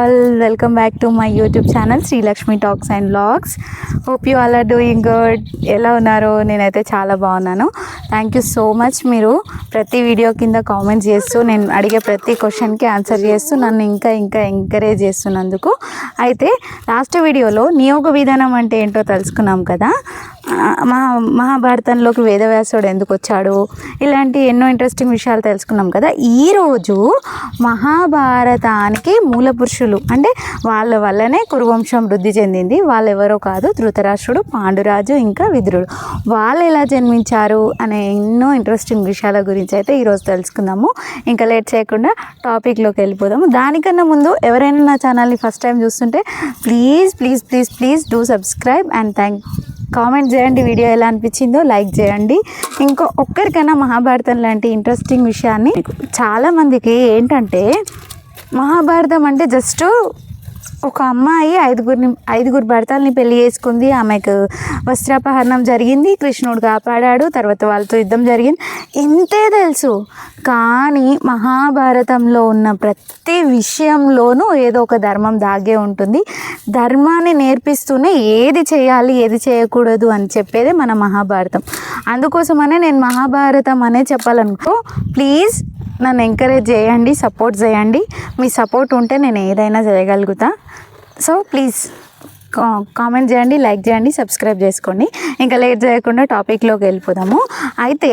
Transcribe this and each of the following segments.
All welcome back to my YouTube channel Srilakshmi talks and blogs hope you all are doing good ఎలా ఉన్నారో? నేనైతే చాలా బాగున్నాను. Thank you so much మీరు ప్రతి వీడియో కింద కామెంట్స్ చేస్తూ నేను అడిగే ప్రతి క్వశ్చన్కి ఆన్సర్ చేస్తూ నన్ను ఇంకా ఇంకా ఎంకరేజ్ చేస్తున్నందుకు. అయితే లాస్ట్ వీడియోలో నియోగ విధానం అంటే ఏంటో తెలుసుకున్నాం కదా? మహా మహాభారతంలోకి వేదవ్యాసుడు ఎందుకు వచ్చాడు ఇలాంటి ఎన్నో ఇంట్రెస్టింగ్ విషయాలు తెలుసుకున్నాం కదా. ఈరోజు మహాభారతానికి మూల పురుషులు అంటే వాళ్ళ వల్లనే కురువంశం వృద్ధి చెందింది. వాళ్ళు ఎవరో కాదు ధృతరాష్ట్రుడు పాండురాజు ఇంకా విదురుడు. వాళ్ళు ఎలా జన్మించారు అనే ఎన్నో ఇంట్రెస్టింగ్ విషయాల గురించి అయితే ఈరోజు తెలుసుకుందాము. ఇంకా లేట్ చేయకుండా టాపిక్లోకి వెళ్ళిపోదాము. దానికన్నా ముందు ఎవరైనా నా ఛానల్ని ఫస్ట్ టైం చూస్తుంటే please please please please do subscribe and thank comment చేయండి వీడియో ఎలా అనిపించిందో లైక్ చేయండి. ఇంకో ఒక్కరికైనా మహాభారతం లాంటి ఇంట్రెస్టింగ్ విషయాన్ని చాలామందికి ఏంటంటే మహాభారతం అంటే జస్ట్ ఒక అమ్మాయి ఐదుగురిని ఐదుగురు భర్తల్ని పెళ్ళి చేసుకుంది. ఆమెకు వస్త్రాపహరణం జరిగింది. కృష్ణుడు కాపాడాడు. తర్వాత వాళ్ళతో యుద్ధం జరిగింది. ఇంతే తెలుసు. కానీ మహాభారతంలో ఉన్న ప్రతి విషయంలోనూ ఏదో ఒక ధర్మం దాగే ఉంటుంది. ధర్మాన్ని నేర్పిస్తూనే ఏది చేయాలి ఏది చేయకూడదు అని చెప్పేదే మన మహాభారతం. అందుకోసమనే నేను మహాభారతం అనే చెప్పాలనుకో ప్లీజ్ నన్ను ఎంకరేజ్ చేయండి సపోర్ట్ చేయండి. మీ సపోర్ట్ ఉంటే నేను ఏదైనా చేయగలుగుతా. సో ప్లీజ్ కామెంట్ చేయండి లైక్ చేయండి సబ్స్క్రైబ్ చేసుకోండి. ఇంకా లేట్ చేయకుండా టాపిక్లోకి వెళ్ళిపోదాము. అయితే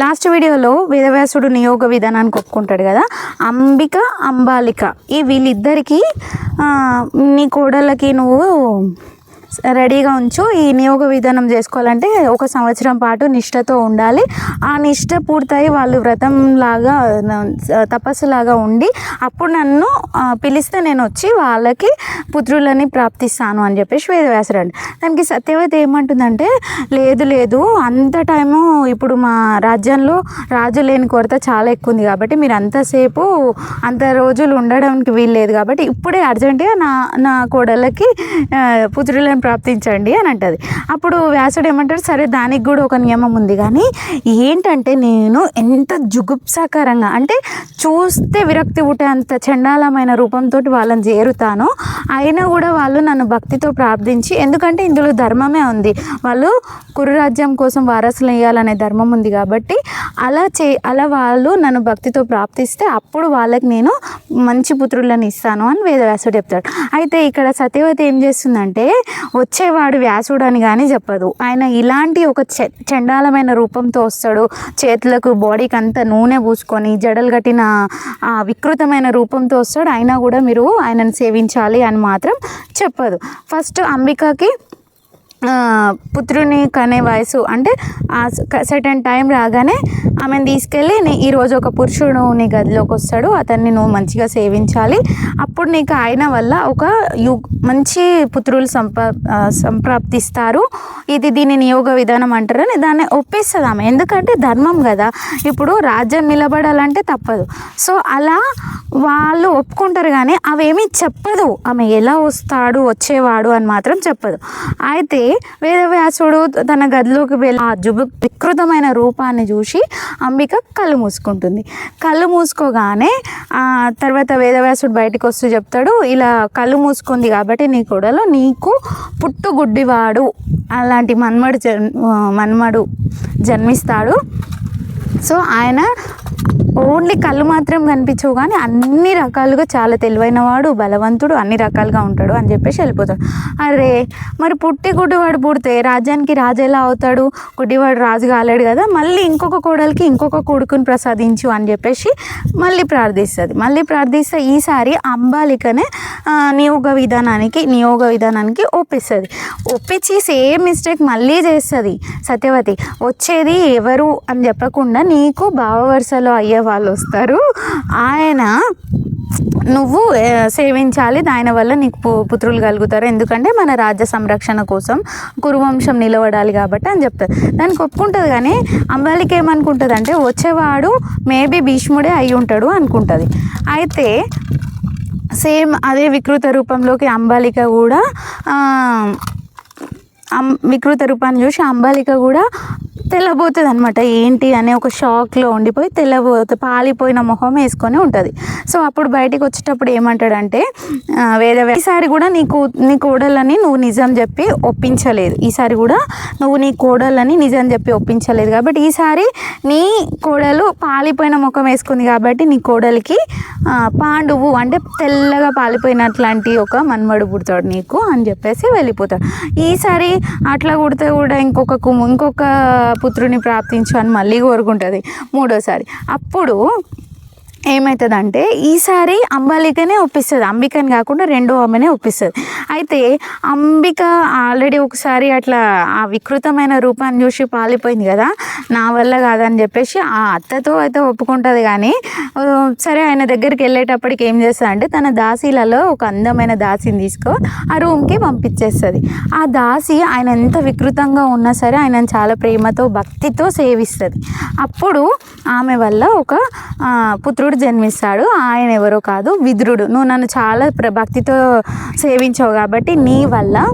లాస్ట్ వీడియోలో వేదవ్యాసుడు నియోగ విధానానికి ఒప్పుకుంటాడు కదా? అంబిక అంబాలిక. ఈ వీళ్ళిద్దరికీ నీ కోడళ్ళకి నువ్వు రెడీగా ఉంచు. ఈ నియోగ విధానం చేసుకోవాలంటే ఒక సంవత్సరం పాటు నిష్టతో ఉండాలి. ఆ నిష్ట పూర్తయి వాళ్ళు వ్రతం లాగా తపస్సులాగా ఉండి అప్పుడు నన్ను పిలిస్తే నేను వచ్చి వాళ్ళకి పుత్రులని ప్రాప్తిస్తాను అని చెప్పేసి వేదవ్యాసుడు అండి దానికి సత్యవతి ఏమంటుందంటే లేదు లేదు. అంత టైము ఇప్పుడు మా రాజ్యంలో రాజు లేని కొరత చాలా ఎక్కువ ఉంది కాబట్టి మీరు అంతసేపు అంత రోజులు ఉండడానికి వీల్లేదు కాబట్టి ఇప్పుడే అర్జెంటుగా నా నా కోడళ్ళకి పుత్రులను ప్రాప్తించండి అని అంటుంది. అప్పుడు వ్యాసుడు ఏమంటాడు సరే దానికి కూడా ఒక నియమం ఉంది కానీ ఏంటంటే నేను ఎంత జుగుప్సాకరంగా అంటే చూస్తే విరక్తి పుట్టే అంత చండాలమైన రూపంతో వాళ్ళని చేరుతాను అయినా కూడా వాళ్ళు నన్ను భక్తితో ప్రార్థించి ఎందుకంటే ఇందులో ధర్మమే ఉంది. వాళ్ళు కురురాజ్యం కోసం వారసులు వేయాలనే ధర్మం ఉంది కాబట్టి అలా చే అలా వాళ్ళు నన్ను భక్తితో ప్రాప్తిస్తే అప్పుడు వాళ్ళకి నేను మంచి పుత్రులను ఇస్తాను అని వేదవ్యాసుడు చెప్తాడు. అయితే ఇక్కడ సత్యవతి ఏం చేస్తుందంటే వచ్చేవాడు వ్యాసుడు అని కానీ చెప్పదు. ఆయన ఇలాంటి ఒక చె- చండాలమైన రూపంతో వస్తాడు. చేతులకు బాడీకి అంతా నూనె పూసుకొని జడలు కట్టిన ఆ వికృతమైన రూపంతో వస్తాడు. అయినా కూడా మీరు ఆయనను సేవించాలి అని మాత్రం చెప్పదు. ఫస్ట్ అంబికకి పుత్రుని కనే వయసు అంటే ఆ సర్టన్ టైం రాగానే ఆమెను తీసుకెళ్ళి నీ ఈరోజు ఒక పురుషుడు నీ గదిలోకి వస్తాడు అతన్ని నువ్వు మంచిగా సేవించాలి. అప్పుడు నీకు ఆయన వల్ల ఒక యు మంచి పుత్రులు సంపా సంప్రాప్తిస్తారు. ఇది దీని నియోగ విధానం అంటారని దాన్ని ఒప్పిస్తుంది ఆమె. ఎందుకంటే ధర్మం కదా. ఇప్పుడు రాజ్యం నిలబడాలంటే తప్పదు. సో అలా వాళ్ళు ఒప్పుకుంటారు కానీ అవేమీ చెప్పదు. ఆమె ఎలా వస్తాడు వచ్చేవాడు అని మాత్రం చెప్పదు. అయితే వేదవ్యాసుడు తన గదిలోకి వెళ్ళి ఆ జుబు వికృతమైన రూపాన్ని చూసి అంబిక కళ్ళు మూసుకుంటుంది. కళ్ళు మూసుకోగానే ఆ తర్వాత వేదవ్యాసుడు బయటకు వస్తూ చెప్తాడు ఇలా కళ్ళు మూసుకుంది కాబట్టి నీ కొడలో నీకు పుట్టుగుడ్డివాడు. అలాంటి మన్మడు జన్ మన్మడు జన్మిస్తాడు. సో ఆయన ఓన్లీ కళ్ళు మాత్రం కనిపించవు కానీ అన్ని రకాలుగా చాలా తెలివైనవాడు బలవంతుడు అన్ని రకాలుగా ఉంటాడు అని చెప్పేసి వెళ్ళిపోతాడు. అరే మరి పుట్టి గుడ్డివాడు పుడితే రాజ్యానికి రాజు ఎలా అవుతాడు? గుడ్డివాడు రాజు కాలేడు కదా మళ్ళీ ఇంకొక కోడలికి ఇంకొక కొడుకుని ప్రసాదించు అని చెప్పేసి మళ్ళీ ప్రార్థిస్తుంది. మళ్ళీ ప్రార్థిస్తే ఈసారి అంబాలికనే నియోగ విధానానికి నియోగ విధానానికి ఒప్పిస్తుంది. ఒప్పించి సేమ్ మిస్టేక్ మళ్ళీ చేస్తుంది సత్యవతి. వచ్చేది ఎవరు అని చెప్పకుండా నీకు భావవరుసలో అయ్యే వాళ్ళు వస్తారు. ఆయన నువ్వు సేవించాలి. దాని వల్ల నీకు పు- పుత్రులు కలుగుతారు. ఎందుకంటే మన రాజ్య సంరక్షణ కోసం కురువంశం నిలబడాలి కాబట్టి అని చెప్తారు. దానికి ఒప్పుకుంటుంది కానీ అంబాలికి ఏమనుకుంటుంది అంటే వచ్చేవాడు మేబీ భీష్ముడే అయి ఉంటాడు అనుకుంటుంది. అయితే సేమ్ అదే వికృత రూపంలోకి అంబాలిక కూడా అం వికృత రూపాన్ని చూసి అంబాలిక కూడా తెల్లబోతుంది అనమాట ఏంటి అనే ఒక షాక్లో ఉండిపోయి తెల్లబోత పాలిపోయిన మొహం వేసుకొని ఉంటుంది. సో అప్పుడు బయటికి వచ్చేటప్పుడు ఏమంటాడంటే వేరే వేద ఈసారి కూడా నీకు నీ కోడలని నువ్వు నిజం చెప్పి ఒప్పించలేదు. ఈసారి కూడా నువ్వు నీ కోడలని నిజం చెప్పి ఒప్పించలేదు. కాబట్టి ఈసారి నీ కోడలు పాలిపోయిన ముఖం వేసుకుంది కాబట్టి నీ కోడలికి పాండువు అంటే తెల్లగా పాలిపోయినట్లాంటి ఒక మన్మడు పుడతాడు నీకు అని చెప్పేసి వెళ్ళిపోతాడు. ఈసారి అట్లా కుడితే కూడా ఇంకొక కుము ఇంకొక పుత్రుని ప్రాప్తించు అని మళ్ళీ కోరుకుంటుంది. మూడోసారి అప్పుడు ఏమవుతుందంటే ఈసారి అంబాలికనే ఒప్పిస్తుంది. అంబికని కాకుండా రెండో ఆమెనే ఒప్పిస్తుంది. అయితే అంబిక ఆల్రెడీ ఒకసారి అట్లా ఆ వికృతమైన రూపాన్ని చూసి పాలిపోయింది కదా నా వల్ల కాదని చెప్పేసి ఆ అత్తతో అయితే ఒప్పుకుంటుంది. కానీ సరే ఆయన దగ్గరికి వెళ్ళేటప్పటికి ఏం చేస్తుంది అంటే తన దాసీలలో ఒక అందమైన దాసిని తీసుకో ఆ రూమ్కి పంపించేస్తుంది. ఆ దాసి ఆయన ఎంత వికృతంగా ఉన్నా సరే ఆయన చాలా ప్రేమతో భక్తితో సేవిస్తుంది. అప్పుడు ఆమె వల్ల ఒక పుత్రుడు పుత్రుడు జన్మిస్తాడు ఆయన ఎవరో కాదు విదురుడు. నువ్వు నన్ను చాలా ప్ర- భక్తితో సేవించావు కాబట్టి నీ వల్ల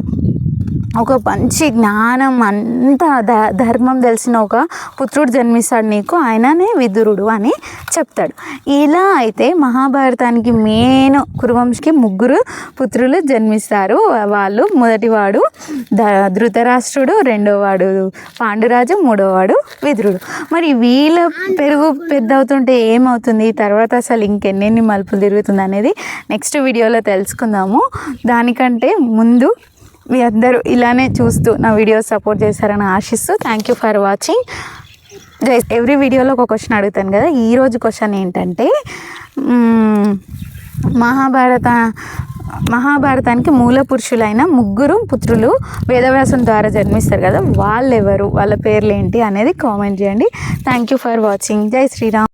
ఒక మంచి జ్ఞానం అంతా ధ ధర్మం తెలిసిన ఒక పుత్రుడు జన్మిస్తాడు నీకు. ఆయననే విదురుడు అని చెప్తాడు. ఇలా అయితే మహాభారతానికి మెయిన్ కురువంశకి ముగ్గురు పుత్రులు జన్మిస్తారు. వాళ్ళు మొదటివాడు ధ ధృతరాష్ట్రుడు రెండోవాడు పాండురాజు మూడోవాడు విదురుడు. మరి వీళ్ళ పెరుగు పెద్ద అవుతుంటే ఏమవుతుంది తర్వాత అసలు ఇంకెన్నెన్ని మలుపులు తిరుగుతుంది అనేది నెక్స్ట్ వీడియోలో తెలుసుకుందాము. దానికంటే ముందు మీ అందరూ ఇలానే చూస్తూ నా వీడియోస్ సపోర్ట్ చేస్తారని ఆశిస్తూ థ్యాంక్ యూ ఫర్ వాచింగ్ జై ఎవ్రీ వీడియోలో ఒక క్వశ్చన్ అడుగుతాను కదా. ఈరోజు క్వశ్చన్ ఏంటంటే మహాభారత మహాభారతానికి మూల పురుషులైన ముగ్గురు పుత్రులు వేదవ్యాసం ద్వారా జన్మిస్తారు కదా. వాళ్ళెవరు? వాళ్ళ పేర్లు ఏంటి అనేది కామెంట్ చేయండి. థ్యాంక్ యూ ఫర్ వాచింగ్ జై శ్రీరామ్